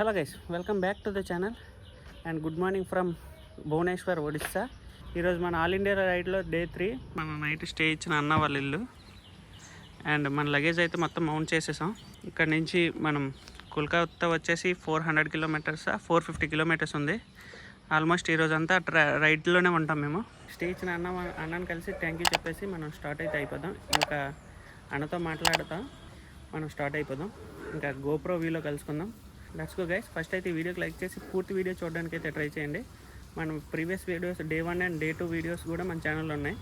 Hello guys welcome back to the channel and good morning from Bhubaneswar Odisha. ఈరోజు మన all India రైడ్లో day three మన night stay ఇచ్చిన అన్న వాళ్ళ ఇల్లు. అండ్ మన లగేజ్ అయితే మొత్తం మౌంట్ చేసేసాం. ఇక్కడ నుంచి మనం కోల్కతా వచ్చేసి four hundred kilometers four fifty kilometers ఉంది. ఆల్మోస్ట్ ఈరోజు అంతా ట్రా రైడ్లోనే ఉంటాం మేము. స్టే ఇచ్చిన అన్న అన్నని కలిసి థ్యాంక్ యూ చెప్పేసి మనం స్టార్ట్ అయితే అయిపోదాం. ఇంకా అన్నతో మాట్లాడతాం మనం స్టార్ట్ అయిపోదాం. ఇంకా గోప్రో వీలో కలుసుకుందాం. లెట్స్ గో గైస్ ఫస్ట్ అయితే వీడియోకి లైక్ చేసి పూర్తి వీడియో చూడడానికి అయితే ట్రై చేయండి. మనం previous videos day one and day two videos కూడా మన ఛానల్లో ఉన్నాయి.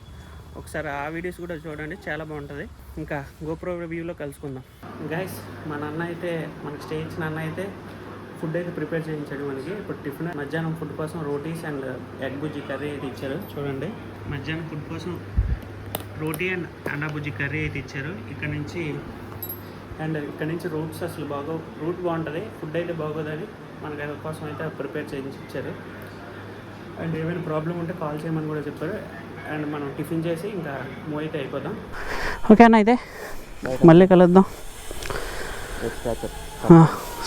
ఒకసారి ఆ వీడియోస్ కూడా చూడండి చాలా బాగుంటుంది. ఇంకా గోప్రో రివ్యూలో కలుసుకుందాం. గైస్ మన అన్న అయితే మనకి స్టే ఇచ్చిన అన్న అయితే ఫుడ్ అయితే ప్రిపేర్ చేయించాడు మనకి. ఇప్పుడు టిఫిన్ మధ్యాహ్నం ఫుడ్ కోసం రోటీస్ అండ్ ఎగ్ బుజ్జి కర్రీ అయితే ఇచ్చారు. చూడండి. మధ్యాహ్నం ఫుడ్ కోసం రోటీ అండ్ అండా బుజ్జి కర్రీ అయితే ఇచ్చారు. ఇక్కడ నుంచి అండ్ ఇక్కడ నుంచి రూట్స్ అసలు బాగో రూట్ బాగుంటుంది ఫుడ్ అయితే బాగోదని మనకి అది కోసం అయితే ప్రిపేర్ చేయించి ఇచ్చారు. అండ్ ఏమైనా ప్రాబ్లం ఉంటే కాల్ చేయమని కూడా చెప్పారు. అండ్ మనం టిఫిన్ చేసి ఇంకా మూవ్ అయితే అయిపోదాం. ఓకే అన్న అయితే మళ్ళీ కలుద్దాం.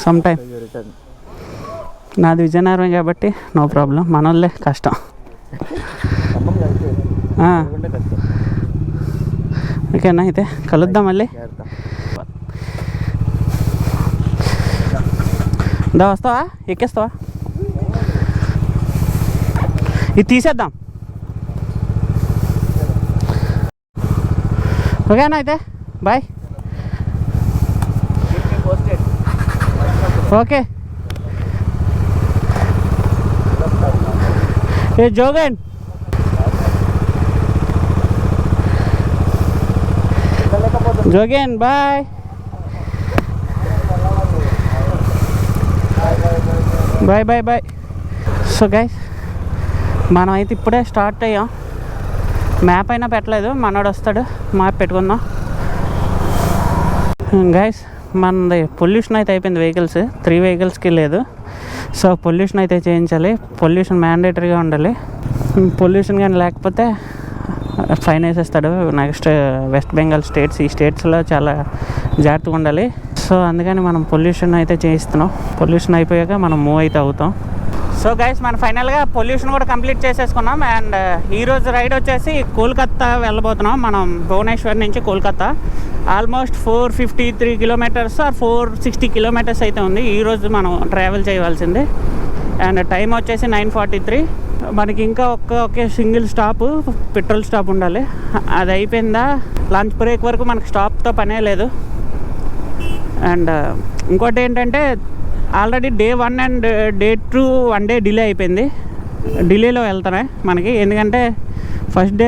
సమ్ టైం రిటర్న్ నాది విజయనగరం కాబట్టి నో ప్రాబ్లం మనోళ్ళే ఆ, ఉండే కష్టం. ఓకేనా అయితే కలుద్దాం మళ్ళీ. జాగ్రత్త దా వస్తావా ఎక్కేస్తావా ఇది తీసేద్దాం ఓకేనా అయితే బాయ్ పోస్టెడ్ ఓకే ఏ జోగన్ వెళ్ళలేకపోతుంది జోగన్ bye bye bye bye so guys మనం అయితే ఇప్పుడే స్టార్ట్ అయ్యాం. మ్యాప్ అయినా పెట్టలేదు. మనోడు వస్తాడు. మ్యాప్ పెట్టుకుందాం. గైస్ మనది పొల్యూషన్ అయితే అయిపోయింది వెహికల్స్ త్రీ వెహికల్స్కి లేదు. సో పొల్యూషన్ అయితే చేయించాలి. పొల్యూషన్ మ్యాండేటరీగా ఉండాలి. పొల్యూషన్ కానీ లేకపోతే ఫైన్ వేసేస్తాడు. నెక్స్ట్ వెస్ట్ బెంగాల్ స్టేట్స్ ఈ స్టేట్స్లో చాలా జాగ్రత్తగా ఉండాలి. సో అందుకని మనం పొల్యూషన్ అయితే చేయిస్తున్నాం. పొల్యూషన్ అయిపోయాక మనం మూవ్ అయితే అవుతాం. సో గైస్ మనం ఫైనల్గా పొల్యూషన్ కూడా కంప్లీట్ చేసేసుకున్నాం. అండ్ uh, ఈ రోజు రైడ్ వచ్చేసి కోల్కత్తా వెళ్ళబోతున్నాం. మనం భువనేశ్వర్ నుంచి Kolkata. Almost four fifty three kilometers or four sixty kilometers అయితే ఉంది. ఈరోజు మనం ట్రావెల్ చేయవలసింది. అండ్ టైం వచ్చేసి నైన్ ఫార్టీ త్రీ మనకి ఇంకా ఒక్క ఒకే సింగిల్ స్టాప్ పెట్రోల్ స్టాప్ ఉండాలి. అది అయిపోయిందా? లంచ్ బ్రేక్ వరకు మనకి స్టాప్తో పనే లేదు. అండ్ ఇంకోటి ఏంటంటే already day one and day two one day delay అయిపోయింది. డిలేలో వెళ్తానే మనకి. ఎందుకంటే ఫస్ట్ డే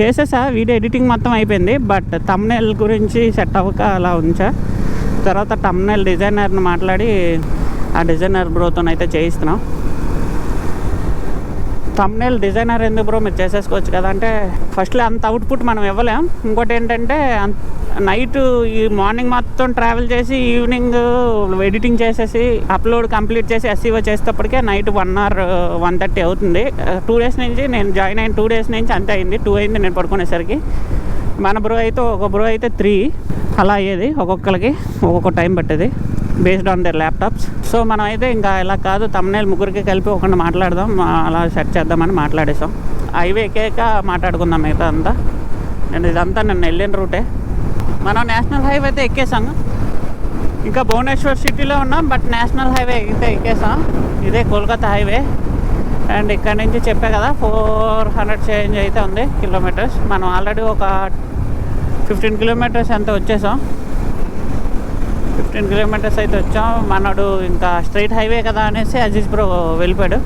చేసేసా వీడియో ఎడిటింగ్ మొత్తం అయిపోయింది. బట్ తమ్నెల్ గురించి సెట్ అవ్వక అలా ఉంచా. తర్వాత టమ్నెల్ డిజైనర్ని మాట్లాడి ఆ డిజైనర్ బ్రోతో అయితే చేయిస్తున్నాం. తమ్నేల్ డిజైనర్ ఎందుకు బ్రో మీరు చేసేసుకోవచ్చు కదా. అంటే ఫస్ట్లో అంత అవుట్పుట్ మనం ఇవ్వలేం. ఇంకోటి ఏంటంటే నైట్ ఈ మార్నింగ్ మొత్తం ట్రావెల్ చేసి ఈవినింగ్ ఎడిటింగ్ చేసేసి అప్లోడ్ కంప్లీట్ చేసి SEO చేసేటప్పటికే night one hour one thirty అవుతుంది. టూ డేస్ నుంచి నేను జాయిన్ అయిన టూ డేస్ నుంచి అంతే అయింది. టూ అయింది నేను పడుకునేసరికి. మన బ్రో అయితే ఒక బ్రో అయితే త్రీ అలా అయ్యేది ఒక్కొక్కరికి ఒక్కొక్క టైం పట్టేది. Based on their laptops so మనం అయితే ఇంకా ఇలా కాదు తమ్నేల్ ముగ్గురికి కలిపి ఒకటి మాట్లాడదాం అలా సెట్ చేద్దామని మాట్లాడేసాం హైవే ఎక్కాక మాట్లాడుకుందాం మిగతా అంతా. నేను ఇదంతా నేను వెళ్ళిన రూటే. మనం నేషనల్ హైవే అయితే ఎక్కేసాము ఇంకా భువనేశ్వర్ సిటీలో ఉన్నాం బట్ నేషనల్ హైవే అయితే ఎక్కేసాం ఇదే కోల్కతా హైవే అండ్ ఇక్కడ నుంచి చెప్పా కదా ఫోర్ హండ్రెడ్ చేంజ్ అయితే ఉంది కిలోమీటర్స్. మనం ఆల్రెడీ ఒక ఫిఫ్టీన్ కిలోమీటర్స్ ఎంత వచ్చేసాం ఫిఫ్టీన్ కిలోమీటర్స్ అయితే వచ్చాం. మనోడు ఇంకా స్ట్రైట్ హైవే కదా అనేసి అజీజ్ బ్రో వెళ్ళిపోయాడు.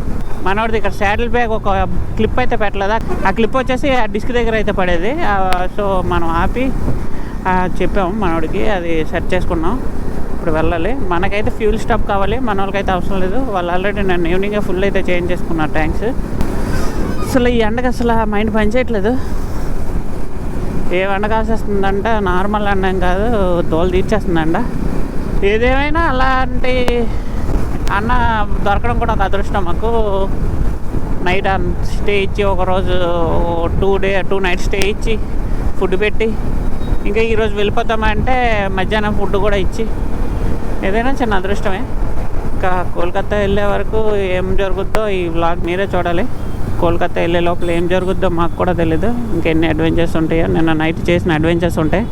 మనోడిది ఇక్కడ శాడిల్ బ్యాగ్ ఒక క్లిప్ అయితే పెట్టలేదు? ఆ క్లిప్ వచ్చేసి ఆ డిస్క్ దగ్గర అయితే పడేది. సో మనం ఆపి చెప్పాము మనోడికి. అది సెట్ చేసుకున్నాం. ఇప్పుడు వెళ్ళాలి. మనకైతే ఫ్యూల్ స్టాప్ కావాలి. మన వాళ్ళకైతే అవసరం లేదు. వాళ్ళు ఆల్రెడీ నేను ఈవినింగ్ ఫుల్ అయితే చేంజ్ చేసుకున్నారు ట్యాంక్స్. అసలు ఈ ఎండకు అసలు మైండ్ పనిచేయట్లేదు ఏ ఎండ కాసేస్తుందంట? నార్మల్ ఎండ ఏం కాదు. తోలు తీర్చేస్తుందంట. ఏదేమైనా అలాంటి అన్న దొరకడం కూడా ఒక అదృష్టం. మాకు నైట్ స్టే ఇచ్చి ఒకరోజు two day two night stay ఇచ్చి ఫుడ్ పెట్టి ఇంకా ఈరోజు వెళ్ళిపోతామంటే మధ్యాహ్నం ఫుడ్ కూడా ఇచ్చి ఏదైనా చిన్న అదృష్టమే. ఇంకా కోల్కతా వెళ్ళే వరకు ఏం జరుగుద్దో ఈ బ్లాగ్ మీరే చూడాలి. కోల్కతా వెళ్ళే లోపల ఏం జరుగుద్దో మాకు కూడా తెలీదు. ఇంకెన్ని అడ్వెంచర్స్ ఉంటాయో నిన్న నైట్ చేసిన అడ్వెంచర్స్ ఉంటాయి.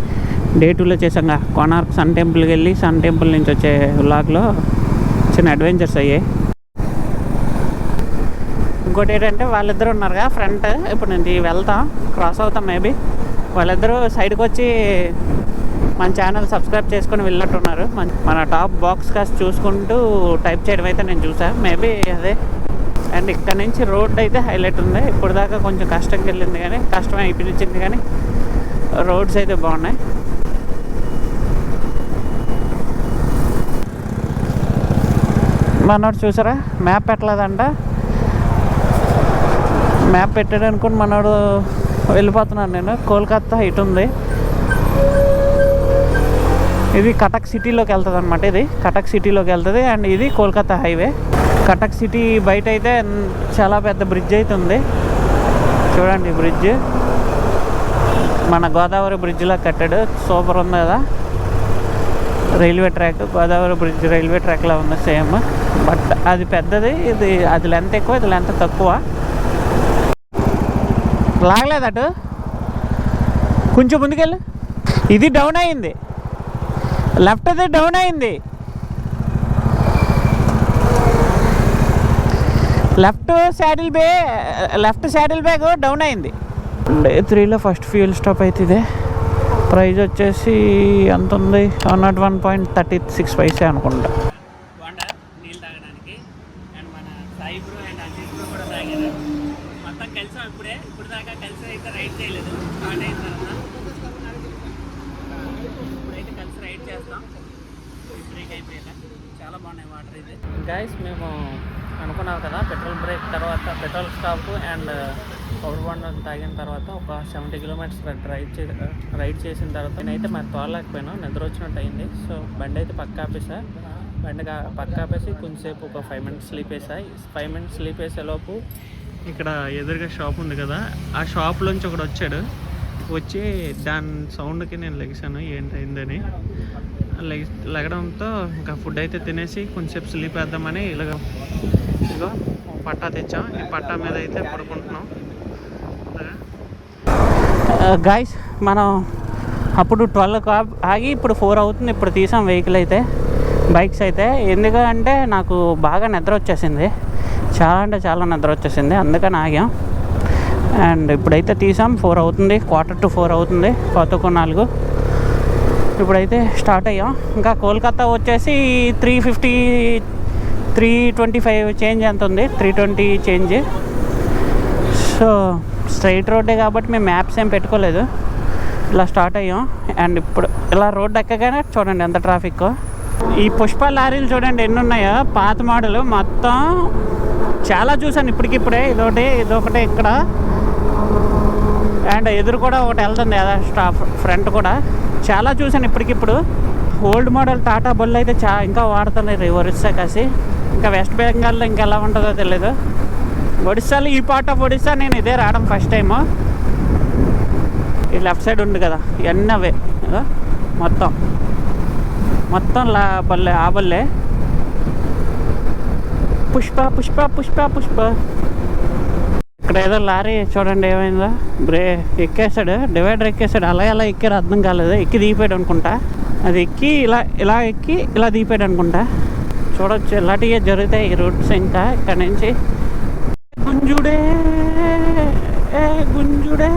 డే టూలో చేసాం కోనార్క్ సన్ టెంపుల్కి వెళ్ళి సన్ టెంపుల్ నుంచి వచ్చే వ్లాగ్లో చిన్న అడ్వెంచర్స్ అయ్యాయి. ఇంకోటి ఏంటంటే వాళ్ళిద్దరు ఉన్నారుగా ఫ్రంట్ ఇప్పుడు నేను వెళ్తాం క్రాస్ అవుతాం మేబీ వాళ్ళిద్దరూ సైడ్కి వచ్చి మన ఛానల్ సబ్స్క్రైబ్ చేసుకొని వెళ్ళినట్టున్నారు. మన మన టాప్ బాక్స్ కాస్త చూసుకుంటూ టైప్ చేయడం అయితే నేను చూసా. మేబీ అదే. అండ్ ఇక్కడ నుంచి రోడ్ అయితే హైలైట్ ఉంది. ఇప్పుడు దాకా కొంచెం కష్టంకి వెళ్ళింది కానీ కష్టం అయిపోయింది కానీ రోడ్స్ అయితే బాగున్నాయి. మనోడు చూసారా? మ్యాప్ పెట్టలేదంట. మ్యాప్ పెట్టాడు అనుకుని మనోడు వెళ్ళిపోతున్నాను నేను. కోల్కత్తా ఇటు ఉంది. ఇది కటక్ సిటీలోకి వెళ్తుంది అనమాట ఇది. కటక్ సిటీలోకి వెళ్తుంది అండ్ ఇది కోల్కతా హైవే. కటక్ సిటీ బయట అయితే చాలా పెద్ద బ్రిడ్జ్ అయితే ఉంది. చూడండి బ్రిడ్జ్. మన గోదావరి బ్రిడ్జ్లో కట్టాడు. సూపర్ ఉంది కదా. Railway track Godavari bridge railway ట్రాక్లో ఉంది సేమ్. బట్ అది పెద్దది ఇది అది లెంత్ ఎక్కువ ఇది లెంత్ తక్కువ. లాగలేదు అటు? కొంచెం ముందుకెళ్ళు. ఇది డౌన్ అయింది. లెఫ్ట్ అది డౌన్ అయింది. Left saddle bag left saddle bag down అయింది. డే త్రీలో ఫస్ట్ ఫ్యూయల్ స్టాప్ అయితే ఇదే ప్రైజ్ వచ్చేసి ఎంత ఉంది? One not one point thirty six paise అనుకుంటా నీళ్ళు తాగడానికి అండ్ మన Sai bro and Aziz bro కూడా తాగారు మొత్తం కలిసాం ఇప్పుడే ఇప్పుడు దాకా కలిసి అయితే రైడ్ చేయలేదు స్టార్ట్ అయిన తర్వాత ఇప్పుడైతే కలిసి రైడ్ చేస్తాం బ్రేక్ అయిపోయాక చాలా బాగున్నాయి వాటర్ ఇది గైస్ మేము అనుకున్నాం కదా పెట్రోల్ బ్రేక్ తర్వాత పెట్రోల్ స్టాప్ అండ్ పవర్ బాండ్ తాగిన తర్వాత ఒక సెవెంటీ కిలోమీటర్స్ రైడ్ చే రైడ్ చేసిన తర్వాత నేనైతే మరి తోలలేకపోయాను. నిద్ర వచ్చినట్టు అయింది. సో బండి అయితే పక్క ఆపేసా. బండి పక్క ఆపేసి కొంచెంసేపు ఒక ఫైవ్ మినిట్స్ స్లీప్ వేసా. ఫైవ్ మినిట్స్ స్లీప్ వేసేలోపు ఇక్కడ ఎదురుగా షాప్ ఉంది కదా. ఆ షాప్లోంచి ఒకడు వచ్చాడు. వచ్చి దాని సౌండ్కి నేను లెగిసాను. ఏంటైందని లెగి లెగడంతో ఇంకా ఫుడ్ అయితే తినేసి కొంచెంసేపు స్లీప్ వేద్దామని ఇలాగ ఇదిగో పట్టా తెచ్చాం. ఈ పట్టా మీద అయితే పడుకుంటున్నాం. Uh, గాయస్ మనం అప్పుడు ట్వెల్వ్ ఆగి ఇప్పుడు ఫోర్ అవుతుంది. ఇప్పుడు తీసాం వెహికల్ అయితే బైక్స్ అయితే. ఎందుకంటే నాకు బాగా నిద్ర వచ్చేసింది. చాలా అంటే చాలా నిద్ర వచ్చేసింది. అందుకని ఆగాం. అండ్ ఇప్పుడైతే తీసాం. ఫోర్ అవుతుంది. క్వార్టర్ టు ఫోర్ అవుతుంది. పదకొండు నాలుగు. ఇప్పుడైతే స్టార్ట్ అయ్యాం. ఇంకా కోల్కతా వచ్చేసి three fifty three twenty five change ఎంత ఉంది? Three twenty change so straight రోడ్డే కాబట్టి మేము మ్యాప్స్ ఏం పెట్టుకోలేదు. ఇలా స్టార్ట్ అయ్యాం. అండ్ ఇప్పుడు ఇలా రోడ్డు ఎక్కగానే చూడండి ఎంత ట్రాఫిక్. ఈ పుష్ప లారీలు చూడండి ఎన్ని ఉన్నాయో. పాత మోడల్ మొత్తం చాలా చూసాను ఇప్పటికిప్పుడే. ఇదొకటి ఇదొకటి ఇక్కడ. అండ్ ఎదురు కూడా ఒకటి వెళ్తుంది కదా స్టాఫ్ ఫ్రంట్ కూడా. చాలా చూసాను ఇప్పటికిప్పుడు. ఓల్డ్ మోడల్ టాటా బొల్ అయితే చా ఇంకా వాడుతున్నారు ఒరిస్సా కాసి. ఇంకా వెస్ట్ బెంగాల్లో ఇంకా ఎలా ఉంటుందో తెలియదు ఒడిస్సాలో ఈ పార్ట్ ఆఫ్ ఒడిస్సా నేను ఇదే రావడం ఫస్ట్ టైము ఈ లెఫ్ట్ సైడ్ ఉంది కదా ఇవన్నీ అవే. మొత్తం. మొత్తం లా బల్లే ఆ బల్లే. పుష్ప పుష్ప పుష్ప పుష్ప. ఇక్కడ ఏదో లారీ చూడండి ఏమైందో. బ్రే ఎక్కేసాడు డివైడర్ ఎక్కేసాడు అలా ఎలా ఎక్కారు అర్థం కాలేదు. ఎక్కి దిగిపోయాడు అనుకుంటా. అది ఎక్కి ఇలా ఇలా ఎక్కి ఇలా దిగిపోయాడు అనుకుంటా. చూడొచ్చు ఇలాంటివి జరుగుతాయి ఈ రూట్స్ ఇంకా. ఇక్కడ నుంచి గుంజుడే ఏ గుంజుడే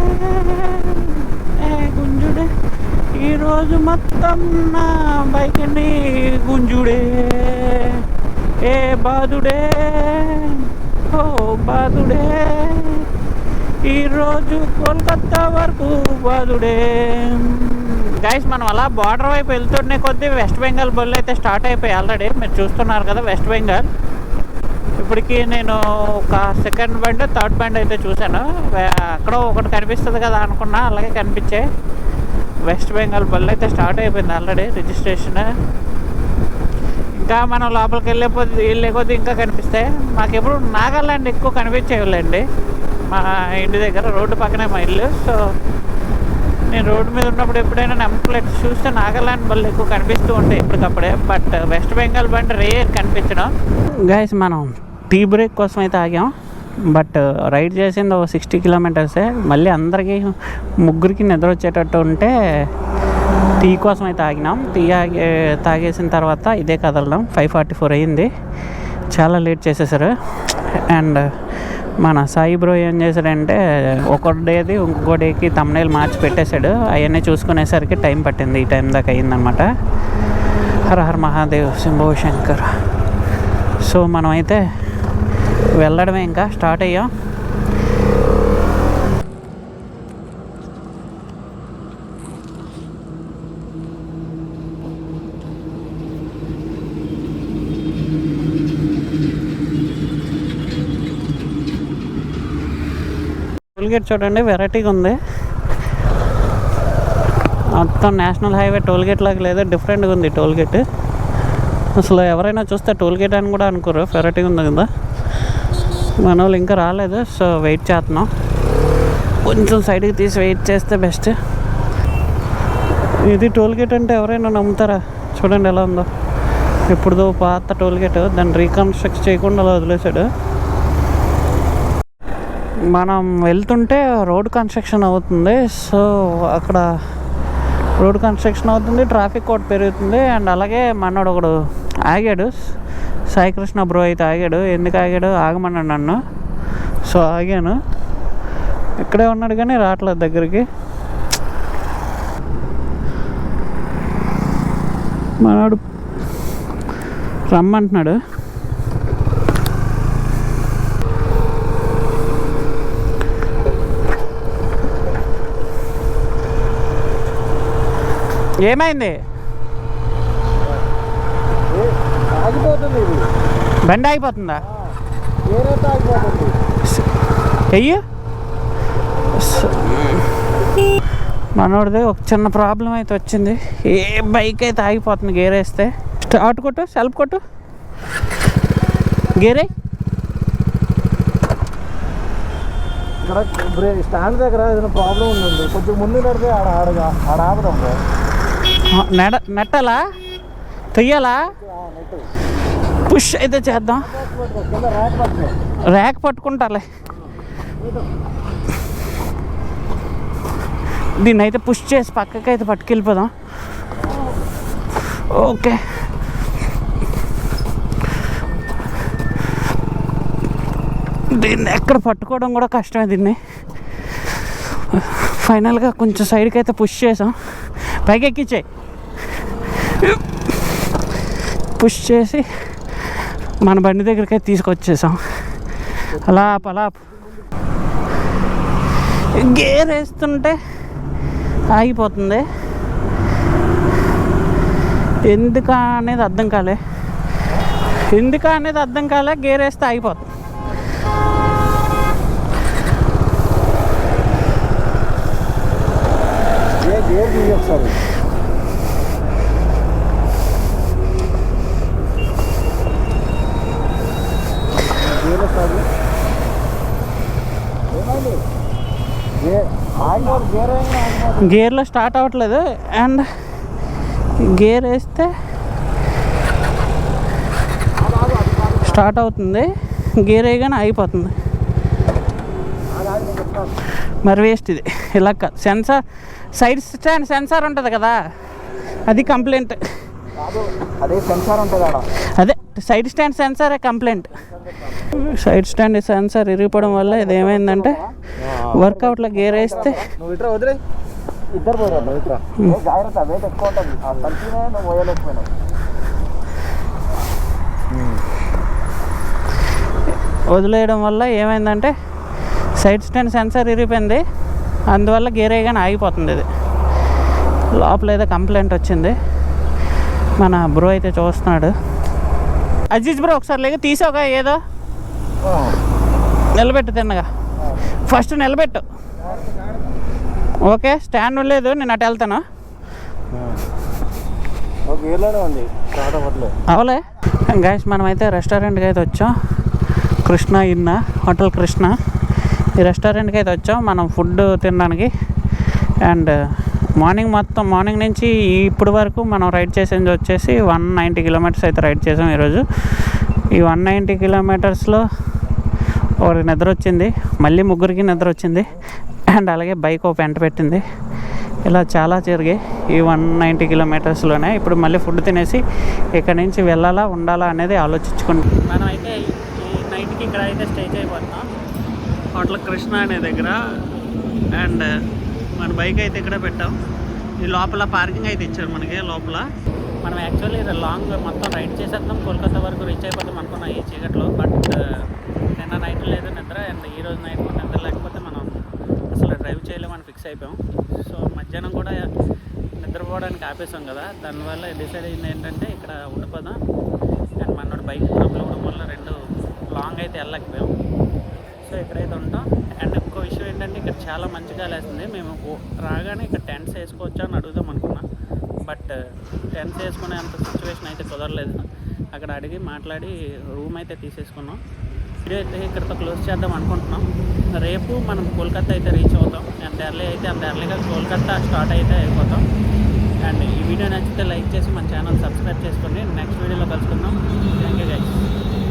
ఏ గుంజుడే. ఈరోజు మొత్తం నా బైక్ని గుంజుడే. ఏ బాదుడే ఓ బాదుడే. ఈరోజు కోల్కత్తా వరకు బాధుడే గైస్ మనం అలా బార్డర్ వైపు వెళ్తుండే కొద్దీ వెస్ట్ బెంగాల్ బళ్ళు అయితే స్టార్ట్ అయిపోయాయి ఆల్రెడీ మీరు చూస్తున్నారు కదా వెస్ట్ బెంగాల్ ఇప్పటికి నేను ఒక సెకండ్ బండ్ థర్డ్ బండ్ అయితే చూశాను. అక్కడో అక్కడ ఒకటి కనిపిస్తుంది కదా అనుకున్నా అలాగే కనిపించే. వెస్ట్ బెంగాల్ బళ్ళు అయితే స్టార్ట్ అయిపోయింది ఆల్రెడీ రిజిస్ట్రేషన్ ఇంకా మనం లోపలికి వెళ్ళిపోతే కొద్ది వెళ్ళే ఇంకా కనిపిస్తాయి మాకు ఎప్పుడు నాగాల్యాండ్ ఎక్కువ కనిపించేవాళ్ళండి. మా ఇంటి దగ్గర రోడ్డు పక్కనే మా ఇల్లు. సో నేను రోడ్డు మీద ఉన్నప్పుడు ఎప్పుడైనా నెంబర్ చూస్తే నాగాలాండ్ బళ్ళు ఎక్కువ కనిపిస్తూ ఉంటాయి ఇప్పటికప్పుడే. బట్ వెస్ట్ బెంగాల్ బండి రేర్ కనిపించడం. గైస్ మనం టీ బ్రేక్ కోసం అయితే ఆగాం. బట్ uh, రైడ్ చేసింది ఒక సిక్స్టీ కిలోమీటర్సే మళ్ళీ అందరికీ ముగ్గురికి నిద్ర వచ్చేటట్టు ఉంటే టీ కోసం అయితే ఆగినాం. టీ ఆగే తాగేసిన తర్వాత ఇదే కదలడం. ఫైవ్ ఫార్టీ ఫోర్ అయ్యింది చాలా లేట్ చేసేసారు. అండ్ మన సాయి బ్రో ఏం చేశాడంటే ఒక డేది ఇంకో డేకి తమ్నేలు మార్చి పెట్టేశాడు. అవన్నీ చూసుకునేసరికి టైం పట్టింది. ఈ టైం దాకా అయ్యిందనమాట హర హర మహాదేవ్ శంభో శంకర్. సో మనమైతే వెళ్ళడమే ఇంకా స్టార్ట్ అయ్యాం. టోల్గేట్ చూడండి వెరైటీగా ఉంది. మొత్తం నేషనల్ హైవే టోల్గేట్ లాగా లేదా డిఫరెంట్గా ఉంది టోల్గేట్. అసలు ఎవరైనా చూస్తే టోల్గేట్ అని కూడా అనుకోరు వెరైటీగా ఉంది కదా. మన వాళ్ళు ఇంకా రాలేదు సో వెయిట్ చేస్తున్నాం కొంచెం సైడ్కి తీసి వెయిట్ చేస్తే బెస్ట్. ఇది టోల్గేట్ అంటే ఎవరైనా నమ్ముతారా? చూడండి ఎలా ఉందో. ఎప్పుడుదో పాత టోల్గేట్ దాన్ని రీకన్స్ట్రక్ట్ చేయకుండా అలా వదిలేశాడు. మనం వెళ్తుంటే రోడ్ కన్స్ట్రక్షన్ అవుతుంది సో అక్కడ రోడ్ కన్స్ట్రక్షన్ అవుతుంది ట్రాఫిక్ కూడా పెరుగుతుంది అండ్ అలాగే మనోడు ఒకడు ఆగాడు. సాయికృష్ణ బ్రో అయితే ఆగాడు. ఎందుకు ఆగాడు? ఆగమన్నాడు నన్ను. సో ఆగాను. ఇక్కడే ఉన్నాడు కానీ రావట్లేదు దగ్గరికి. మనోడు రమ్మంటున్నాడు. ఏమైంది ఏ, ఆగిపోతుంది ఇది. బండి ఆగిపోతుందా? ఏరైతే ఆగిపోతుంది. అయ్యి మనోడిది ఒక చిన్న ప్రాబ్లం అయితే వచ్చింది. ఏ బైక్ అయితే ఆగిపోతుంది గేర్ వేస్తే. స్టార్ట్ కొట్టు సెల్ఫ్ కొట్టు. గేరే. ఇక్కడ స్టాండ్ దగ్గర ఏదైనా ప్రాబ్లం ఉందండి. కొంచెం ముందు నడితే ఆడ ఆడగా ఆడ ఆపదాం నెడ నెట్టాలా? తొయ్యాలా? పుష్ అయితే చేద్దాం. ర్యాక్ ర్యాక్ పట్టుకుంటాలే. దీన్ని అయితే పుష్ చేసి పక్కకి అయితే పట్టుకెళ్ళిపోదాం. ఓకే. దీన్ని ఎక్కడ పట్టుకోవడం కూడా కష్టమే దీన్ని. ఫైనల్గా కొంచెం సైడ్కి అయితే పుష్ చేసాం. పైకి ఎక్కించాయి పుష్ చేసి మన బండి దగ్గరికి తీసుకొచ్చేసాం. అలా అలా గేర్ వేస్తుంటే ఆగిపోతుంది. ఎందుక అనేది అర్థం కాలే. ఎందుక అనేది అర్థం కాలే గేర్ వేస్తే ఆగిపోతుంది. గేర్ వస్తుంది ఏమైంది గేర్ ఆగిపోదు గేర్ అయినా ఆగిపోదు గేర్లో స్టార్ట్ అవ్వట్లేదు. అండ్ గేర్ వేస్తే స్టార్ట్ అవుతుంది. గేర్ వేయగానే చెప్తాను మరి వేస్ట్ ఇది. ఇలా సెన్సార్ సైడ్ స్టాండ్ సెన్సార్ ఉంటుంది కదా. అది కంప్లైంట్. అదే సెన్సార్ అదే సైడ్ స్టాండ్ సెన్సారే కంప్లైంట్. సైడ్ స్టాండ్ సెన్సార్ ఇరిగిపోవడం వల్ల ఇది ఏమైందంటే వర్కౌట్లో గేర్ వేస్తే. నువ్వు ఇట్రా వదిలే. ఇద్దరు పోయారు నువ్వు ఇట్రా ఏ జాగ్రత్త వెయిట్ ఎక్కువ ఉంటుంది. ఆ సంచినే నువ్వు పోయలేకపోయినావు. వదిలేయడం వల్ల ఏమైందంటే సైడ్ స్టాండ్ సెన్సార్ ఇరిగిపోయింది. అందువల్ల గేర్ వేయగానే ఆగిపోతుంది ఇది లోపల ఏదో కంప్లైంట్ వచ్చింది. మన బ్రో అయితే చూస్తున్నాడు. అజీజ్ బ్రో ఒకసారి లేక తీసావుగా ఏదో? నిలబెట్టు తిన్నగా. ఫస్ట్ నిలబెట్టు. ఓకే స్టాండ్ లేదు నేను అటు వెళ్తాను. అవలే. గాయస్ మనమైతే రెస్టారెంట్కి అయితే వచ్చాం. కృష్ణ ఇన్న హోటల్ కృష్ణ. ఈ రెస్టారెంట్కి అయితే వచ్చాం మనం ఫుడ్ తినడానికి. అండ్ మార్నింగ్ మొత్తం మార్నింగ్ నుంచి ఇప్పుడు వరకు మనం రైడ్ చేసింది వచ్చేసి వన్ నైంటీ కిలోమీటర్స్ అయితే రైడ్ చేసాం ఈరోజు. ఈ వన్ నైంటీ కిలోమీటర్స్లో ఒకరికి నిద్ర వచ్చింది. మళ్ళీ ముగ్గురికి నిద్ర వచ్చింది. అండ్ అలాగే బైక్ ఒక పెంట పెట్టింది. ఇలా చాలా జరిగాయి. ఈ వన్ నైంటీ కిలోమీటర్స్లోనే ఇప్పుడు మళ్ళీ ఫుడ్ తినేసి ఇక్కడ నుంచి వెళ్ళాలా ఉండాలా అనేది ఆలోచించుకుంటాం మనం అయితే ఈ నైట్కి ఇక్కడ అయితే స్టే చేయబోతున్నాం. హోటల్ కృష్ణ అనే దగ్గర. అండ్ మన బైక్ అయితే ఇక్కడ పెట్టాం. ఈ లోపల పార్కింగ్ అయితే ఇచ్చారు మనకి లోపల. మనం యాక్చువల్లీ లాంగ్ మొత్తం రైడ్ చేసేద్దాం. కోల్కతా వరకు రీచ్ అయిపోతాం అనుకున్నాం ఈ చీకట్లో. బట్ నిన్న నైట్ లేదు నిద్ర అండ్ ఈ రోజు నైట్ కూడా నిద్ర లేకపోతే మనం అసలు డ్రైవ్ చేయలేమని ఫిక్స్ అయిపోయాం. సో మధ్యాహ్నం కూడా నిద్రపోవడానికి ఆపేసాం కదా దానివల్ల డిసైడ్ అయింది ఏంటంటే ఇక్కడ ఉండిపోదాం. అండ్ మనోడు బైక్ ప్రాబ్లం ఉండడం వల్ల రెండు లాంగ్ అయితే వెళ్ళకపోయాం సో ఇక్కడైతే ఉంటాం. అండ్ ఇంకో విషయం ఏంటంటే ఇక్కడ చాలా మంచిగా లేస్తుంది మేము రాగానే ఇక్కడ టెంట్స్ వేసుకోవచ్చా అని అడుగుదాం అనుకున్నాం. బట్ టెంట్స్ వేసుకునే అంత సిచ్యువేషన్ అయితే కుదరలేదు. అక్కడ అడిగి మాట్లాడి రూమ్ అయితే తీసేసుకున్నాం. వీడియో అయితే ఇక్కడితో క్లోజ్ చేద్దాం అనుకుంటున్నాం. రేపు మనం కోల్కతా అయితే రీచ్ అవుతాం. ఎంత ఎర్లీ అయితే అంత ఎర్లీగా కోల్కతా స్టార్ట్ అయితే అయిపోతాం. అండ్ ఈ వీడియో నచ్చితే లైక్ చేసి మన ఛానల్ సబ్స్క్రైబ్ చేసుకోండి. నెక్స్ట్ వీడియోలో కలుసుకుందాం. Thank you guys